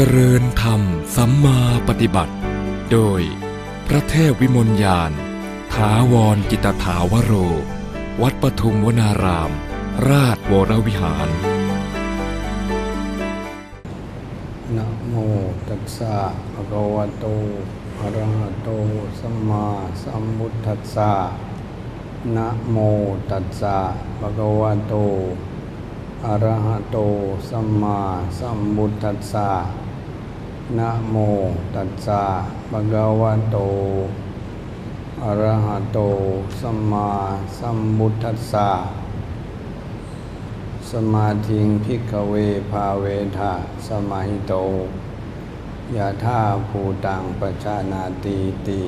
จริญธรรมสัมมาปฏิบัติ โดย พระเทพวิมลยานถาวรจิตถาวโร วัดปทุมวนาราม ราชวรวิหาร นะโมตัสสะภะคะวะโตอะระหะโตสัมมาสัมพุทธัสสะนะโมตัสสะภะคะวะโตอะระหะโตสัมมาสัมพุทธัสสะ นะโมตัสสะภะคะวะโต อะระหะโต สัมมาสัมพุทธัสสะ สมาธิงพิกเวภาเวทะสมาหิโตยาธาภูตังปชานาตีติ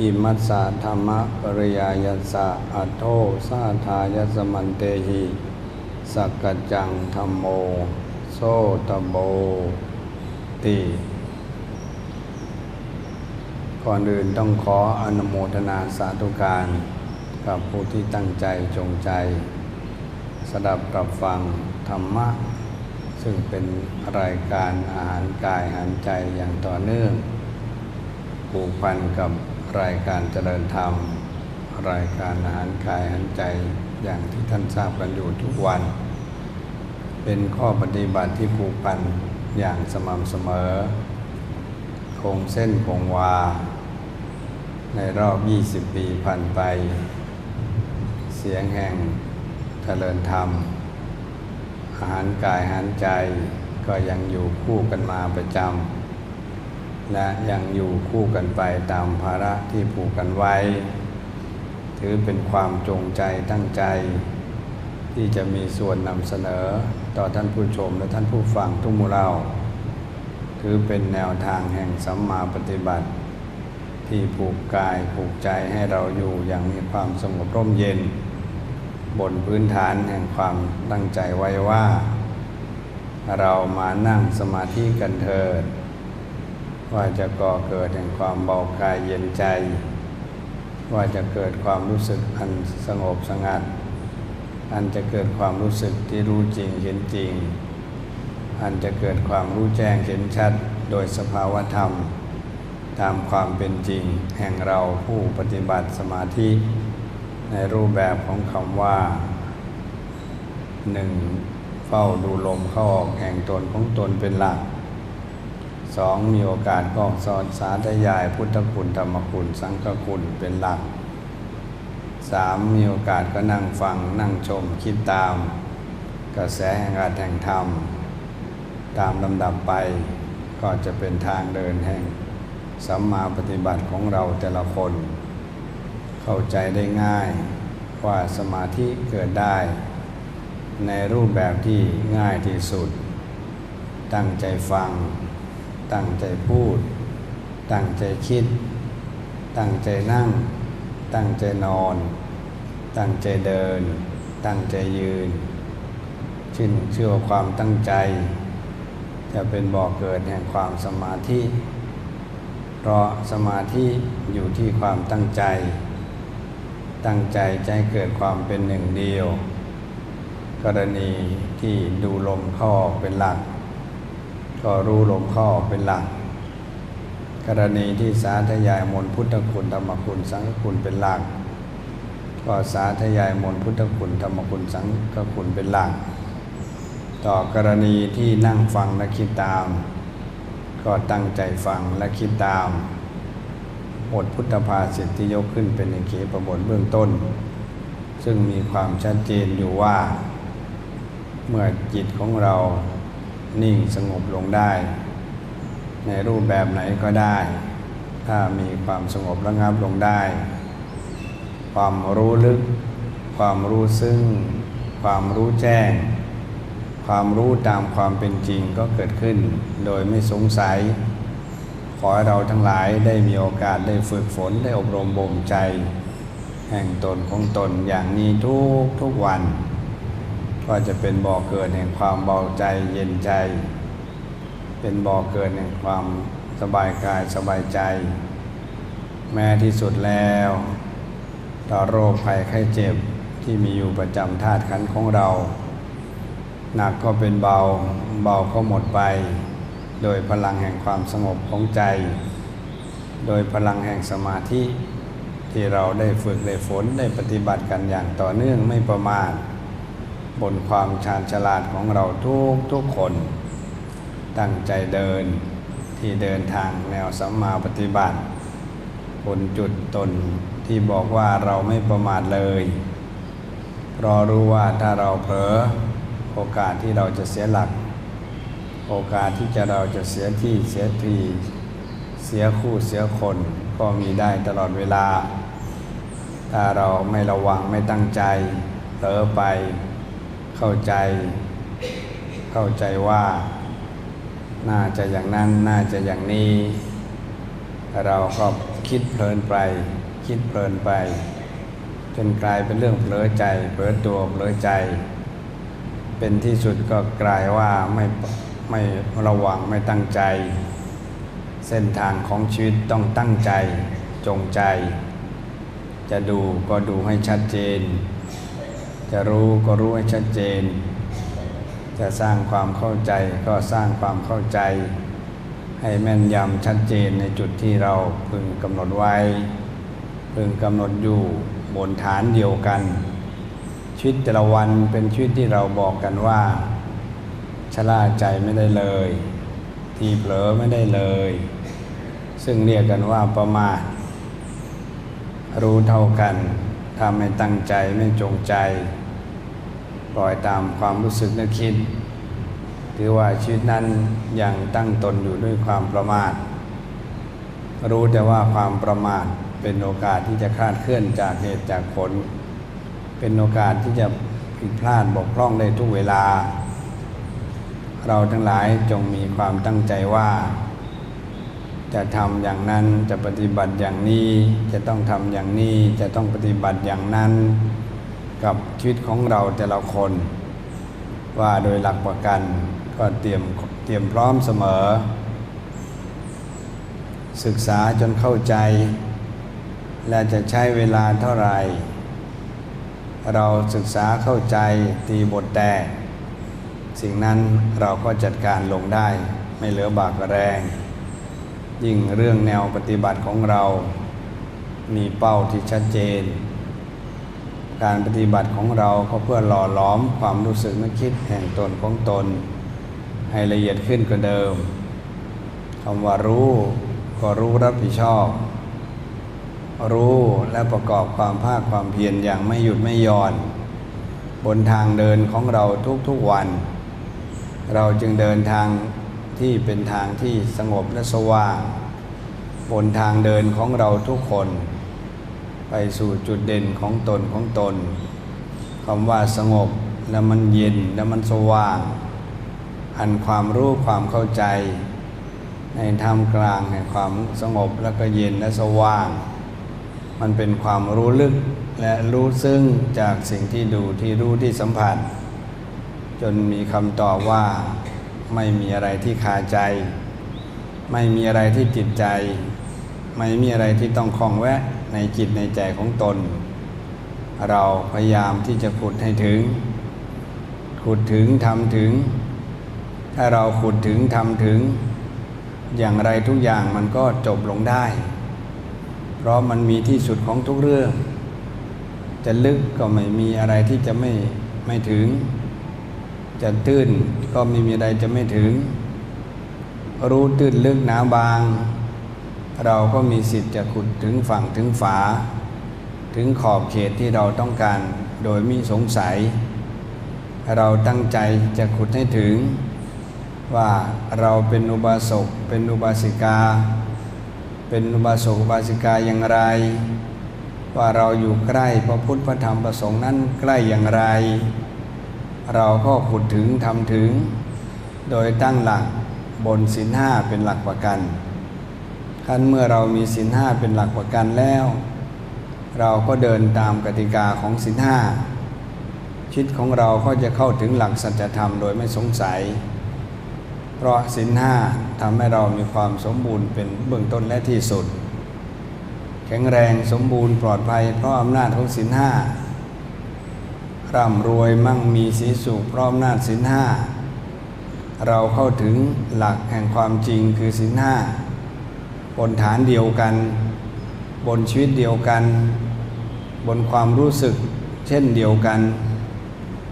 อิมัสสะธรรมะปริยายัสสะอัตโทสาทายสมันเตหิ สักกจจังธรรมโม โซตโบ ติก่อนอื่นต้องขออนุโมทนาสาธุการ กับผู้ที่ตั้งใจจงใจ สดับปรับฟังธรรมะ ซึ่งเป็นรายการอาหารกายอาหารใจอย่างต่อเนื่องผูกพันกับรายการเจริญธรรม รายการอาหารกายอาหารใจอย่างที่ท่านทราบกันอยู่ทุกวัน เป็นข้อปฏิบัติที่ผูกพัน อย่างสม่ำเสมอ คงเส้นคงวา ในรอบ 20 ปีผ่านไป เสียงแห่งเจริญธรรม อาหารกายอาหารใจก็ยังอยู่คู่กันมาประจำ และยังอยู่คู่กันไปตามภาระที่ผูกกันไว้ ถือเป็นความจงใจตั้งใจ ที่จะมีส่วนนำเสนอ ต่อท่านผู้ชมและท่านผู้ฟังทุกมู่เรา ถือเป็นแนวทางแห่งสัมมาปฏิบัติ ที่ผูกกายผูกใจให้เราอยู่อย่างมีความสงบร่มเย็น บนพื้นฐานแห่งความตั้งใจไว้ว่า เรามานั่งสมาธิกันเถิด ว่าจะก่อเกิดแห่งความเบากายเย็นใจ ว่าจะเกิดความรู้สึกอันสงบสงัด อันจะเกิดความรู้สึกที่รู้จริงเห็นจริง อันจะเกิดความรู้แจ้งเห็นชัดโดยสภาวธรรม ตามความเป็นจริงแห่งเราผู้ปฏิบัติสมาธิ ในรูปแบบของคำว่าหนึ่งเฝ้าดูลมเข้าออกแห่งตนของตนเป็นหลักสองมีโอกาสก็สอนสาธยายพุทธคุณธรรมคุณสังฆคุณเป็นหลัก สามมีโอกาสก็นั่งฟังนั่งชมคิดตาม กระแสแห่งอาจแห่งธรรม ตามลำดับไปก็จะเป็นทางเดินแห่งสัมมาปฏิบัติของเราแต่ละคน เข้าใจได้ง่ายว่าสมาธิเกิดได้ ในรูปแบบที่ง่ายที่สุด ตั้งใจฟัง ตั้งใจพูด ตั้งใจคิด ตั้งใจนั่ง ตั้งใจนอน ตั้งใจเดิน ตั้งใจยืน ชื่นเชื่อความตั้งใจ จะเป็นบ่อกเกิดแห่งความสมาธิ เพราะสมาธิอยู่ที่ความตั้งใจ ตั้งใจใจเกิดความเป็นหนึ่งเดียว กรณีที่ดูลมเข้าออกเป็นหลัก ก็รู้ลมเข้าออกเป็นหลัก กรณีที่สาธยายมนต์พุทธคุณธรรมคุณสังฆคุณเป็นหลักก ก็สาธยายมนต์พุทธคุณธรรมคุณสังฆคุณเป็นหลักต่อกรณีที่นั่งฟังและคิดตาม ก็ตั้งใจฟังและคิดตามบทพุทธภาษิตที่ยกขึ้นเป็นในเขประบทเบื้องต้น ซึ่งมีความชัดเจนอยู่ว่า เมื่อจิตของเรานิ่งสงบลงได้ ในรูปแบบไหนก็ได้ ถ้ามีความสงบระงับลงได้ ความรู้ลึก ความรู้ซึ้ง ความรู้แจ้ง ความรู้ตามความเป็นจริงก็เกิดขึ้น โดยไม่สงสัย ขอให้เราทั้งหลายได้มีโอกาสได้ฝึกฝนได้อบรมบ่มใจ แห่งตนของตนอย่างนี้ทุกทุกวัน ก็จะเป็นบ่อเกิดแห่งความเบาใจเย็นใจ เป็นบ่อเกิดแห่งความสบายกายสบายใจ แม้ที่สุดแล้ว ต่อโรคภัยไข้เจ็บที่มีอยู่ประจำธาตุขันของเรา หนักก็เป็นเบา เบาก็หมดไป โดยพลังแห่งความสงบของใจ โดยพลังแห่งสมาธิ ที่เราได้ฝึกได้ฝนได้ปฏิบัติกันอย่างต่อเนื่องไม่ประมาทบนความชาญฉลาดของเราทุกทุกคน ตั้งใจเดินที่เดินทางแนวสัมมาปฏิบัติบนจุดตน ที่บอกว่าเราไม่ประมาทเลยเพราะรู้ว่าถ้าเราเผลอโอกาสที่เราจะเสียหลัก โอกาสที่จะเราจะเสียที่เสียทีเสียคู่เสียคนก็มีได้ตลอดเวลา ถ้าเราไม่ระวังไม่ตั้งใจเผลอไป เข้าใจ เข้าใจว่า น่าจะอย่างนั้นน่าจะอย่างนี้ เราก็คิดเพลินไป คิดเพลินไป จนกลายเป็นเรื่องเผลอใจเผลอตัวเผลอใจ เป็นที่สุดก็กลายว่าไม่ไม่ระวังไม่ตั้งใจ เส้นทางของชีวิตต้องตั้งใจจงใจ จะดูก็ดูให้ชัดเจน จะรู้ก็รู้ให้ชัดเจน จะสร้างความเข้าใจก็สร้างความเข้าใจให้แม่นยำชัดเจนในจุดที่เราพึงกำหนดไว้ พึงกำหนดอยู่บนฐานเดียวกัน ชีวิตแต่ละวันเป็นชีวิตที่เราบอกกันว่าชะล่าใจไม่ได้เลย ทีเผลอไม่ได้เลย ซึ่งเรียกกันว่าประมาทรู้เท่ากันถ้าไม่ตั้งใจไม่จงใจ ปล่อยตามความรู้สึกนึกคิด ถือว่าชีวิตนั้นยังตั้งตนอยู่ด้วยความประมาท รู้แต่ว่าความประมาท เป็นโอกาสที่จะคลาดเคลื่อนจากเหตุจากผล เป็นโอกาสที่จะผิดพลาดบกพร่องได้ทุกเวลา เราทั้งหลายจงมีความตั้งใจว่า จะทำอย่างนั้นจะปฏิบัติอย่างนี้จะต้องทำอย่างนี้จะต้องปฏิบัติอย่างนั้น กับชีวิตของเราแต่ละคน ว่าโดยหลักประกันก็เตรียมเตรียมพร้อมเสมอศึกษาจนเข้าใจ และจะใช้เวลาเท่าไหร่ เราศึกษาเข้าใจตีบทแตก สิ่งนั้นเราก็จัดการลงได้ ไม่เหลือบากแรง ยิ่งเรื่องแนวปฏิบัติของเรา มีเป้าที่ชัดเจน การปฏิบัติของเราก็เพื่อหล่อหลอมความรู้สึกนึกคิดแห่งตนของตน ให้ละเอียดขึ้นกว่าเดิมคำว่ารู้ก็รู้รับผิดชอบ รู้และประกอบความภาคความเพียรอย่างไม่หยุดไม่ย่อน บนทางเดินของเราทุกๆวัน เราจึงเดินทางที่เป็นทางที่สงบและสว่าง บนทางเดินของเราทุกคน ไปสู่จุดเด่นของตนของตนคำว่าสงบแล้วมันเย็นแล้วมันสว่าง อันความรู้ความเข้าใจ ในท่ามกลางแห่งความสงบแล้วก็เย็นและสว่าง มันเป็นความรู้ลึกและรู้ซึ้งจากสิ่งที่ดูที่รู้ที่สัมผัส จนมีคำตอบว่าไม่มีอะไรที่คาใจ ไม่มีอะไรที่จิตใจ ไม่มีอะไรที่ต้องคล้องแวะในจิตในใจของตน เราพยายามที่จะขุดให้ถึง ขุดถึงทำถึง ถ้าเราขุดถึงทำถึง อย่างไรทุกอย่างมันก็จบลงได้ เพราะมันมีที่สุดของทุกเรื่อง จะลึกก็ไม่มีอะไรที่จะไม่ไม่ถึง จะตื้นก็ไม่มีอะไรจะไม่ถึง รู้ตื้นลึกหนาบาง เราก็มีสิทธิ์จะขุดถึงฝั่งถึงฝา ถึงขอบเขตที่เราต้องการโดยมิสงสัย เราตั้งใจจะขุดให้ถึง ว่าเราเป็นอุบาสกเป็นอุบาสิกา เป็นอุบาสกอุบาสิกาอย่างไร ว่าเราอยู่ใกล้พระพุทธพระธรรมพระสงฆ์นั้นใกล้อย่างไร เราก็ขุดถึงทำถึง โดยตั้งหลักบนศีลห้าเป็นหลักประกันขั้นเมื่อเรามีศีลห้าเป็นหลักประกันแล้ว เราก็เดินตามกติกาของศีลห้าชิดของเราก็จะเข้าถึงหลักสัจธรรมโดยไม่สงสัย เพราะศีลห้าทำให้เรามีความสมบูรณ์เป็นเบื้องต้นและที่สุด แข็งแรงสมบูรณ์ปลอดภัย เพราะอำนาจของศีลห้าร่ำรวยมั่งมีสีสุขเพราะอำนาจศีลห้าเราเข้าถึงหลักแห่งความจริงคือศีลห้าบนฐานเดียวกัน บนชีวิตเดียวกัน บนความรู้สึกเช่นเดียวกัน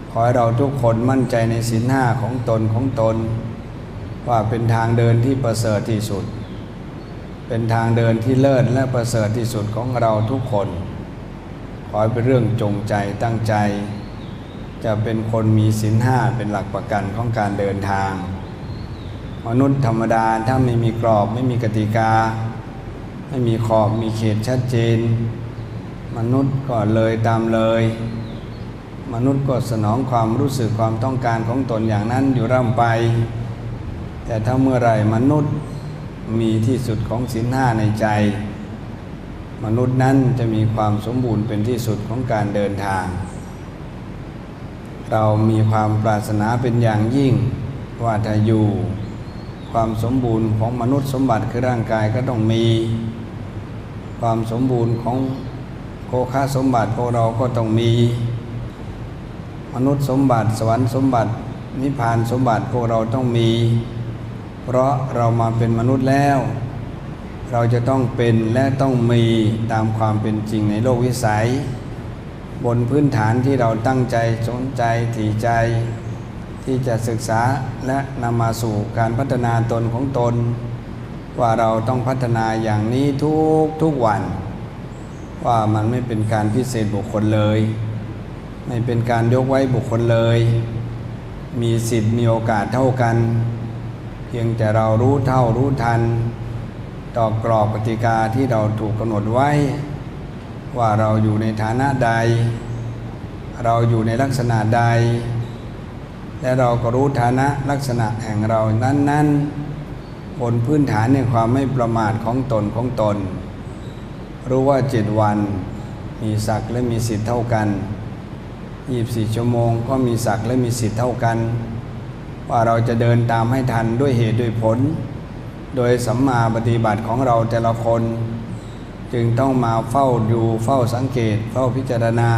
ขอให้เราทุกคนมั่นใจในศีลห้าของตนของตน ว่าเป็นทางเดินที่ประเสริฐที่สุด เป็นทางเดินที่เลิศและประเสริฐที่สุดของเราทุกคน ขอให้เป็นเรื่องจงใจตั้งใจ จะเป็นคนมีศีลห้าเป็นหลักประกันของการเดินทาง มนุษย์ธรรมดาถ้าไม่มีกรอบไม่มีกติกา ไม่มีขอบมีเขตชัดเจน มนุษย์ก็เลยตามเลย มนุษย์ก็สนองความรู้สึกความต้องการของตนอย่างนั้นอยู่ร่ำไป แต่ถ้าเมื่อไรมนุษย์มีที่สุดของศีลห้าในใจ มนุษย์นั้นจะมีความสมบูรณ์เป็นที่สุดของการเดินทาง เรามีความปรารถนาเป็นอย่างยิ่งว่าถ้าอยู่ ความสมบูรณ์ของมนุษย์สมบัติคือร่างกายก็ต้องมี ความสมบูรณ์ของโภคาสมบัติพวกเราก็ต้องมี มนุษย์สมบัติ สวรรค์สมบัตินิพพานสมบัติพวกเราต้องมี เพราะเรามาเป็นมนุษย์แล้ว เราจะต้องเป็นและต้องมีตามความเป็นจริงในโลกวิสัย บนพื้นฐานที่เราตั้งใจสนใจถี่ใจ ที่จะศึกษาและนำมาสู่การพัฒนาตนของตน ว่าเราต้องพัฒนาอย่างนี้ทุกทุกวัน ว่ามันไม่เป็นการพิเศษบุคคลเลย ไม่เป็นการยกไว้บุคคลเลย มีสิทธิ์มีโอกาสเท่ากัน เพียงแต่เรารู้เท่ารู้ทัน ต่อกรอบกติกาที่เราถูกกำหนดไว้ ว่าเราอยู่ในฐานะใด เราอยู่ในลักษณะใด และเราก็รู้ฐานะลักษณะแห่งเรานั้น ๆ บนพื้นฐานในความไม่ประมาทของตนของตน รู้ว่าเจ็ดวันมีศักดิ์และมีสิทธิ์เท่ากัน 24 ชั่วโมงก็มีศักดิ์และมีสิทธิ์เท่ากัน ว่าเราจะเดินตามให้ทันด้วยเหตุด้วยผล โดยสัมมาปฏิบัติของเราแต่ละคน จึงต้องมาเฝ้าดูเฝ้าสังเกต เฝ้าพิจารณา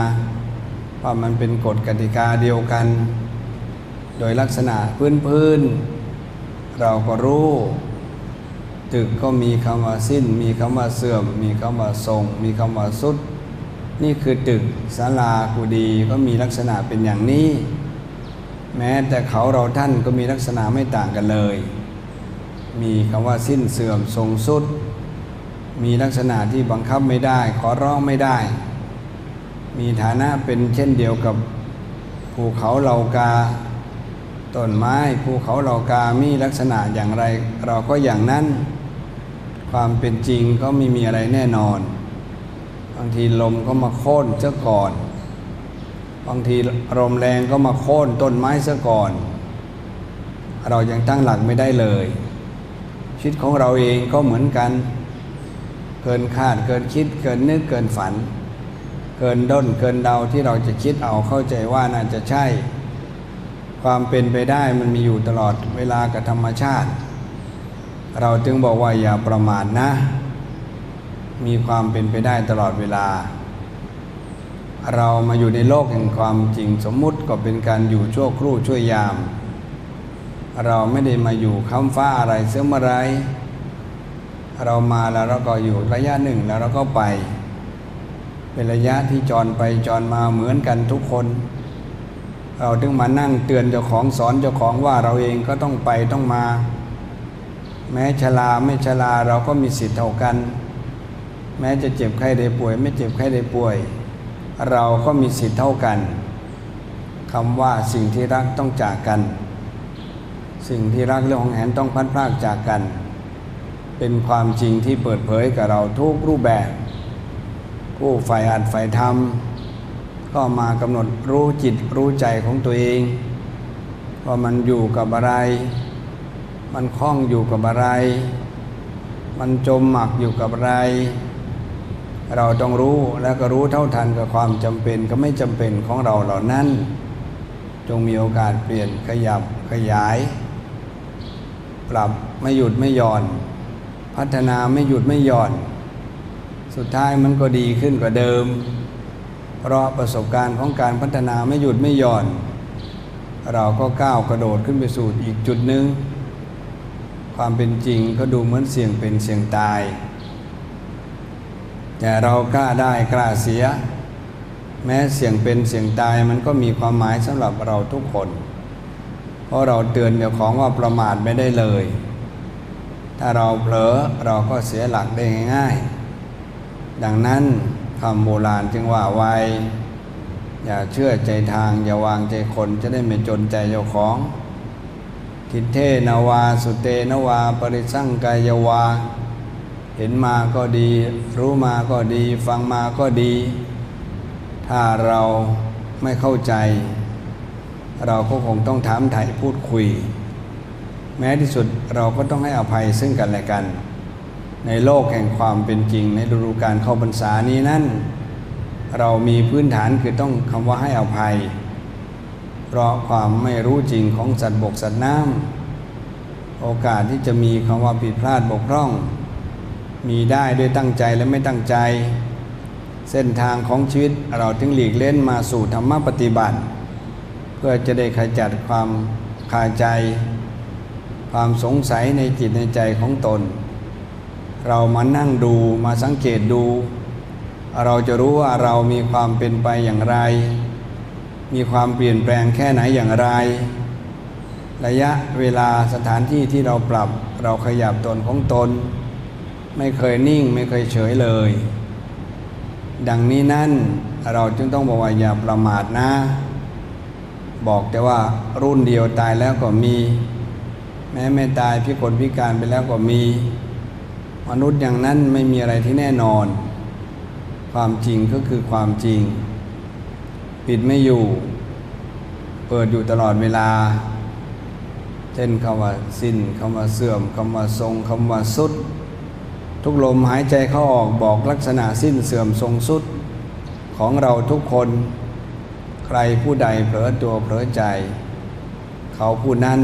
ว่ามันเป็นกฎกติกาเดียวกัน โดยลักษณะพื้นพื้นๆเราก็รู้ตึกก็มีคำว่าสิ้น มีคำว่าเสื่อม มีคำว่าทรง มีคำว่าสุด นี่คือตึกศาลากุดีก็มีลักษณะเป็นอย่างนี้ แม้แต่เขาเราท่านก็มีลักษณะไม่ต่างกันเลย มีคำว่าสิ้นเสื่อมทรงสุด มีลักษณะที่บังคับไม่ได้ ขอร้องไม่ได้ มีฐานะเป็นเช่นเดียวกับภูเขาเหล่ากาต้นไม้ภูเขาเหล่ากามีลักษณะอย่างไร เราก็อย่างนั้น ความเป็นจริงก็ไม่มีอะไรแน่นอน บางทีลมก็มาโค่นเสียก่อน บางทีลมแรงก็มาโค่นต้นไม้เสียก่อน เรายังตั้งหลักไม่ได้เลย ชีวิตของเราเองก็เหมือนกัน เกินคาดเกินคิดเกินนึกเกินฝัน เกินด้นเกินเดาที่เราจะคิดเอาเข้าใจว่าน่าจะใช่ ความเป็นไปได้มันมีอยู่ตลอดเวลากับธรรมชาติ เราจึงบอกว่าอย่าประมาทนะ มีความเป็นไปได้ตลอดเวลา เรามาอยู่ในโลกแห่งความจริงสมมุติก็เป็นการอยู่ชั่วครู่ชั่วยาม เราไม่ได้มาอยู่ค้ำฟ้าอะไรเสื่อมอะไร เรามาแล้วเราก็อยู่ระยะหนึ่งแล้วเราก็ไป เป็นระยะที่จรไปจรมาเหมือนกันทุกคน เราถึงมานั่งเตือนเจ้าของสอนเจ้าของว่าเราเองก็ต้องไปต้องมา แม้ชราไม่ชราเราก็มีสิทธิ์เท่ากัน แม้จะเจ็บไข้ได้ป่วย ไม่เจ็บไข้ได้ป่วย เราก็มีสิทธิ์เท่ากันคำว่าสิ่งที่รักต้องจากกัน สิ่งที่รักเรื่องของแหนต้องพัดพรากจากกัน เป็นความจริงที่เปิดเผยกับเราทุกรูปแบบ ผู้ฝ่ายอัดฝ่ายทำก็มากำหนดรู้จิตรู้ใจของตัวเองว่ามันอยู่กับอะไร มันคล้องอยู่กับอะไร มันจมหมักอยู่กับอะไร เราต้องรู้แล้วก็รู้เท่าทันกับความจำเป็นก็ไม่จำเป็นของเราเหล่านั้น จงมีโอกาสเปลี่ยนขยับขยาย ปรับไม่หยุดไม่หย่อน พัฒนาไม่หยุดไม่หย่อน สุดท้ายมันก็ดีขึ้นกว่าเดิม เพราะประสบการณ์ของการพัฒนาไม่หยุดไม่หย่อน เราก็ก้าวกระโดดขึ้นไปสู่อีกจุดหนึ่งความเป็นจริงก็ดูเหมือนเสี่ยงเป็นเสี่ยงตาย แต่เรากล้าได้กล้าเสีย แม้เสี่ยงเป็นเสี่ยงตายมันก็มีความหมายสำหรับเราทุกคน เพราะเราเตือนเจ้าของว่าประมาทไม่ได้เลย ถ้าเราเผลอเราก็เสียหลักได้ง่าย ๆ ดังนั้นคำโบราณจึงว่าไว้อย่าเชื่อใจทาง อย่าวางใจคนจะได้ไม่จนใจเจ้าของทิเทนาวาสุเตนวา ปริสั่งกายวา เห็นมาก็ดี รู้มาก็ดี ฟังมาก็ดี ถ้าเราไม่เข้าใจ เราก็คงต้องถามไถ่พูดคุย แม้ที่สุดเราก็ต้องให้อภัยซึ่งกันและกัน ในโลกแห่งความเป็นจริง ในฤดูการเข้าพรรษานี้นั้นเรามีพื้นฐานคือต้องคำว่าให้อภัย เพราะความไม่รู้จริงของสัตว์บกสัตว์น้ำโอกาสที่จะมีคำว่าผิดพลาดบกพร่อง มีได้ด้วยตั้งใจและไม่ตั้งใจ เส้นทางของชีวิตเราถึงหลีกเล่นมาสู่ธรรมปฏิบัติ เพื่อจะได้ขจัดความคาใจ ความสงสัยในจิตในใจของตน เรามานั่งดูมาสังเกตดู เราจะรู้ว่าเรามีความเป็นไปอย่างไร มีความเปลี่ยนแปลงแค่ไหนอย่างไร ระยะเวลาสถานที่ที่เราปรับเราขยับตนของตน ไม่เคยนิ่งไม่เคยเฉยเลย ดังนี้นั่นเราจึงต้องบอกว่าอย่าประมาทนะ บอกแต่ว่ารุ่นเดียวตายแล้วก็มี แม้ไม่ตายพิกลพิการไปแล้วก็มี มนุษย์อย่างนั้นไม่มีอะไรที่แน่นอน ความจริงก็คือความจริง ปิดไม่อยู่ เปิดอยู่ตลอดเวลาเช่นคำว่าสิ้นคำว่าเสื่อมคำว่าทรงคำว่าสุด ทุกลมหายใจเข้าออกบอกลักษณะสิ้นเสื่อมทรงสุด ของเราทุกคน ใครผู้ใดเผลอตัวเผลอใจ เขาผู้นั้น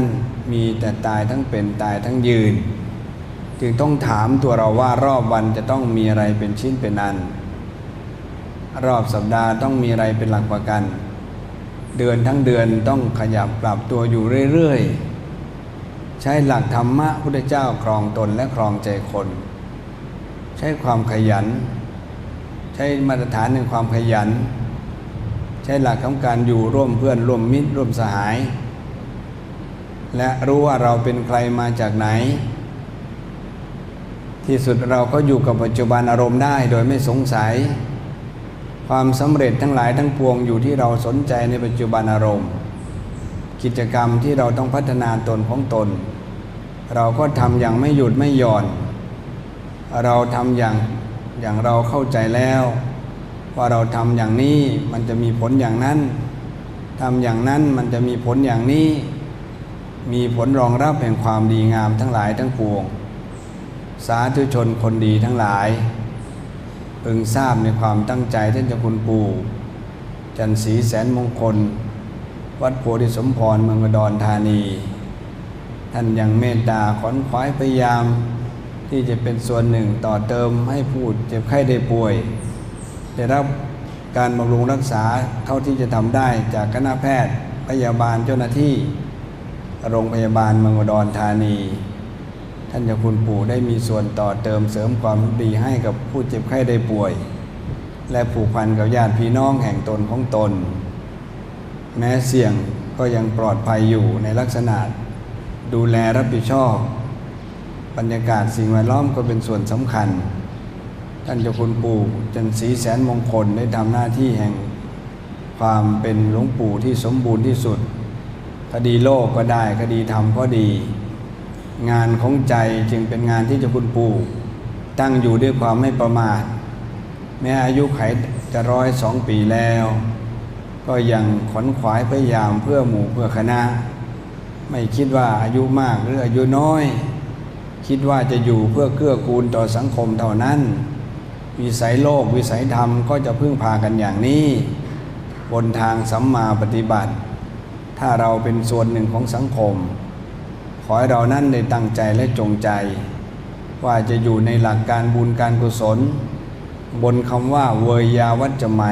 มีแต่ตายทั้งเป็นตายทั้งยืน จึงต้องถามตัวเราว่ารอบวันจะต้องมีอะไรเป็นชิ้นเป็นอัน รอบสัปดาห์ต้องมีอะไรเป็นหลักประกัน เดือนทั้งเดือนต้องขยับปรับตัวอยู่เรื่อยๆ ใช้หลักธรรมะพุทธเจ้าครองตนและครองใจคน ใช้ความขยัน ใช้มาตรฐานในความขยัน ใช้หลักของการอยู่ร่วมเพื่อนร่วมมิตรร่วมสหาย และรู้ว่าเราเป็นใครมาจากไหน ที่สุดเราก็อยู่กับปัจจุบันอารมณ์ได้โดยไม่สงสัย ความสำเร็จทั้งหลายทั้งปวงอยู่ที่เราสนใจในปัจจุบันอารมณ์ กิจกรรมที่เราต้องพัฒนาตนของตน เราก็ทำอย่างไม่หยุดไม่หย่อน เราทำอย่างอย่างเราเข้าใจแล้ว ว่าเราทำอย่างนี้มันจะมีผลอย่างนั้นทำอย่างนั้นมันจะมีผลอย่างนี้ มีผลรองรับแห่งความดีงามทั้งหลายทั้งปวง สาธุชนคนดีทั้งหลายพึงทราบในความตั้งใจท่านเจ้าคุณปู่ จันทร์ศรีแสนมงคล วัดโพธิสมพรเมืองอุดรธานี ท่านยังเมตตาขอนขวายพยายาม ที่จะเป็นส่วนหนึ่งต่อเติมให้ผู้เจ็บไข้ได้ป่วย ได้รับการบำรุงรักษาเท่าที่จะทำได้จากคณะแพทย์พยาบาลเจ้าหน้าที่ โรงพยาบาลเมืองอุดรธานี ท่านเจ้าคุณปู่ได้มีส่วนต่อเติมเสริมความดีให้กับผู้เจ็บไข้ได้ป่วย และผูกพันกับญาติพี่น้องแห่งตนของตน แม้เสี่ยงก็ยังปลอดภัยอยู่ในลักษณะ ดูแลรับผิดชอบ บรรยากาศสิ่งแวดล้อมก็เป็นส่วนสำคัญ ท่านเจ้าคุณปู่จันทร์ศรีแสนมงคลได้ทำหน้าที่แห่งความเป็นหลวงปู่ที่สมบูรณ์ที่สุด คดีโลกก็ได้คดีธรรมก็ดี งานของใจจึงเป็นงานที่เจ้าคุณปู่ ตั้งอยู่ด้วยความไม่ประมาท แม้อายุไขจะร้อยสองปีแล้ว ก็ยังขนขวายพยายามเพื่อหมู่เพื่อคณะ ไม่คิดว่าอายุมากหรืออายุน้อย คิดว่าจะอยู่เพื่อเกื้อกูลต่อสังคมเท่านั้น วิสัยโลกวิสัยธรรมก็จะพึ่งพากันอย่างนี้ บนทางสัมมาปฏิบัติ ถ้าเราเป็นส่วนหนึ่งของสังคม ขอให้เรานั่นได้ตั้งใจและจงใจ ว่าจะอยู่ในหลักการบุญการกุศล บนคำว่าเวยยาวัจจะไม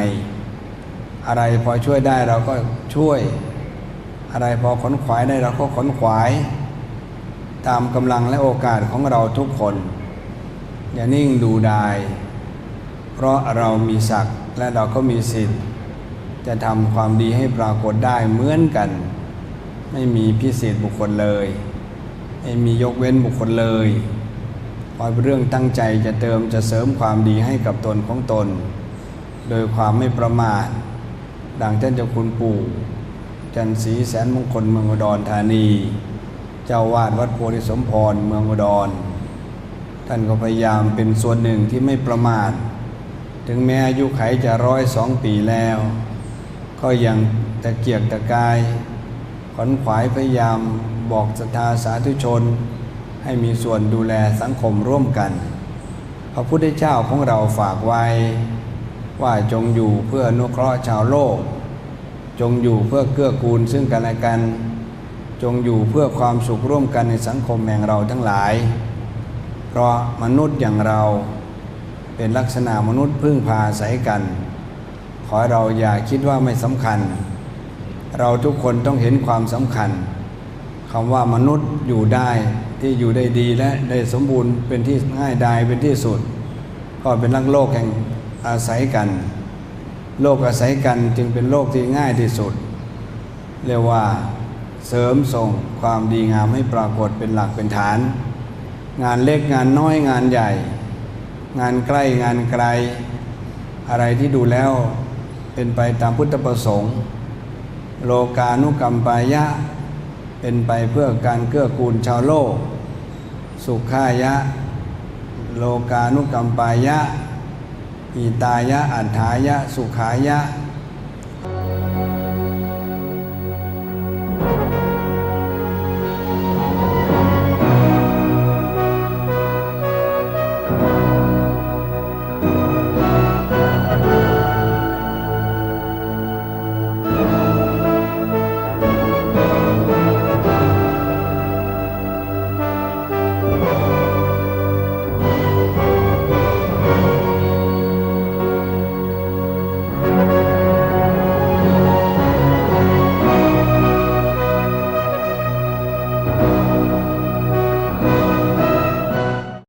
อะไรพอช่วยได้เราก็ช่วย อะไรพอขนขวายได้เราก็ขนขวาย ตามกำลังและโอกาสของเราทุกคน อย่านิ่งดูดาย เพราะเรามีศักดิ์และเราก็มีสิทธิ์ จะทำความดีให้ปรากฏได้เหมือนกัน ไม่มีพิเศษบุคคลเลย ไม่มียกเว้นบุคคลเลยพอเป็นเรื่องตั้งใจจะเติมจะเสริมความดีให้กับตนของตน โดยความไม่ประมาทดังท่านเจ้าคุณปู่ จันทร์ศรีแสนมงคลเมืองอุดรธานี เจ้าวาดวัดโพธิสมพรเมืองอุดร ท่านก็พยายามเป็นส่วนหนึ่งที่ไม่ประมาท ถึงแม้อายุไขจะร้อยสองปีแล้ว ก็ยังตะเกียกตะกาย ขอนขวายพยายามบอกศรัทธาสาธุชน ให้มีส่วนดูแลสังคมร่วมกัน พระพุทธเจ้าของเราฝากไว้ ว่าจงอยู่เพื่อนุเคราะห์ชาวโลก จงอยู่เพื่อเกื้อกูลซึ่งกันและกัน จงอยู่เพื่อความสุขร่วมกันในสังคมแห่งเราทั้งหลาย เพราะมนุษย์อย่างเราเป็นลักษณะมนุษย์พึ่งพาอาศัยกัน ขอเราอย่าคิดว่าไม่สำคัญ เราทุกคนต้องเห็นความสำคัญคำว่ามนุษย์อยู่ได้ที่อยู่ได้ดีและได้สมบูรณ์เป็นที่ง่ายดายเป็นที่สุด ก็เป็นลักโลกแห่งอาศัยกัน โลกอาศัยกันจึงเป็นโลกที่ง่ายที่สุด เรียกว่า เสริมส่งความดีงามให้ปรากฏเป็นหลักเป็นฐาน งานเล็กงานน้อยงานใหญ่ งานใกล้งานไกล อะไรที่ดูแล้วเป็นไปตามพุทธประสงค์ โลกานุกรรมปายะ เป็นไปเพื่อการเกื้อกูลชาวโลก สุขายะ โลกานุกรรมปายะอิตายะอัฏฐายะ สุขายะ